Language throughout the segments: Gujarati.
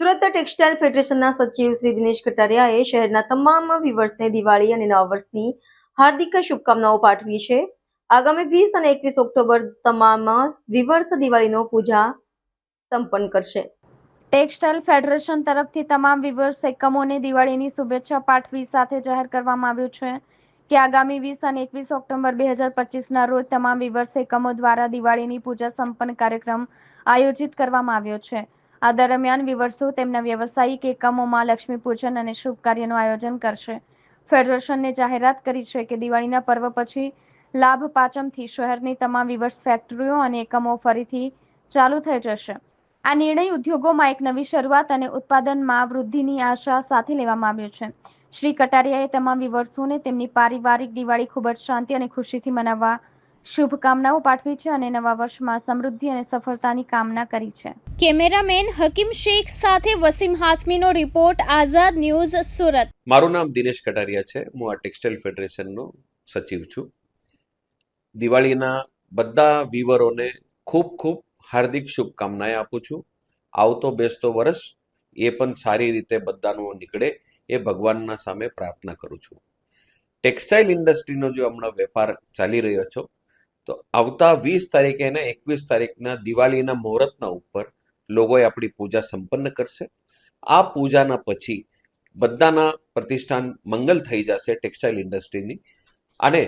સુરત ટેક્સટાઇલ ફેડરેશનના સચિવ શ્રી દિનેશ કટારિયાએ શહેરના તમામ વિવર્સને દિવાળી અને નવા વર્ષની હાર્દિક શુભકામનાઓ પાઠવી છે. આગામી વીસ અને એકવીસ ઓક્ટોબર તમામ વિવર્સ દિવાળીનો પૂજા સંપન્ન કરશે. ટેક્સટાઇલ ફેડરેશન તરફથી તમામ વિવર્સ એકમોને દિવાળીની શુભેચ્છા પાઠવી સાથે જાહેર કરવામાં આવ્યું છે કે આગામી વીસ અને એકવીસ ઓક્ટોબર બે હજાર પચીસના રોજ તમામ વિવર્સ, એકમો દ્વારા દિવાળીની પૂજા સંપન્ન કાર્યક્રમ આયોજિત કરવામાં આવ્યો છે. આ દરમિયાન વિવર્સો તેમના વ્યવસાયિક એકમોમાં લક્ષ્મી પૂજન અને શુભ કાર્યનું આયોજન કરશે. ફેડરેશનને જાહેરાત કરી છે કે દિવાળીના પર્વ પછી લાભ પાંચમથી શહેરની તમામ વિવર્સ ફેક્ટરીઓ અને એકમો ફરીથી ચાલુ થઈ જશે. આ નિર્ણય ઉદ્યોગોમાં એક નવી શરૂઆત અને ઉત્પાદનમાં વૃદ્ધિની આશા સાથે લેવામાં આવ્યો છે. શ્રી કટારિયાએ તમામ વિવર્સોને તેમની પારિવારિક દિવાળી ખૂબ જ શાંતિ અને ખુશીથી મનાવવા શુભકામનાઓ પાઠવી છે અને નવા વર્ષમાં સમૃદ્ધિ અને સફળતાની કામના કરી છે. કેમેરામેન હકીમ શેખ સાથે વસીમ હાસમીનો રિપોર્ટ આઝાદ ન્યૂઝ સુરત. મારું નામ દિનેશ કટારિયા છે. હું આ ટેક્સટાઇલ ફેડરેશનનો સચિવ છું. દિવાળીના બધા વીવરોને ખૂબ ખૂબ હાર્દિક શુભકામનાએ આપું છું. આવતો બેસતો વર્ષ એ પણ સારી રીતે બધાનું નીકળે એ ભગવાનના સામે પ્રાર્થના કરું છું. ટેક્સટાઇલ ઇન્ડસ્ટ્રીનો જો હમણાં વેપાર ચાલી રહ્યો છો તો આવતા વીસ તારીખે અને એકવીસ તારીખના દિવાળીના મુહૂર્તના ઉપર લોકોએ આપણી પૂજા સંપન્ન કરશે. આ પૂજાના પછી બધાના પ્રતિષ્ઠાન મંગલ થઈ જશે ટેક્સટાઇલ ઇન્ડસ્ટ્રીની. અને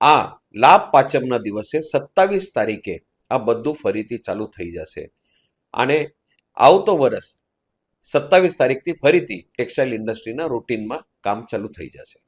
આ લાભ પાંચમના દિવસે સત્તાવીસ તારીખે આ બધું ફરીથી ચાલુ થઈ જશે. અને આવતો વર્ષ સત્તાવીસ તારીખથી ફરીથી ટેક્સટાઇલ ઇન્ડસ્ટ્રીના રૂટીનમાં કામ ચાલુ થઈ જશે.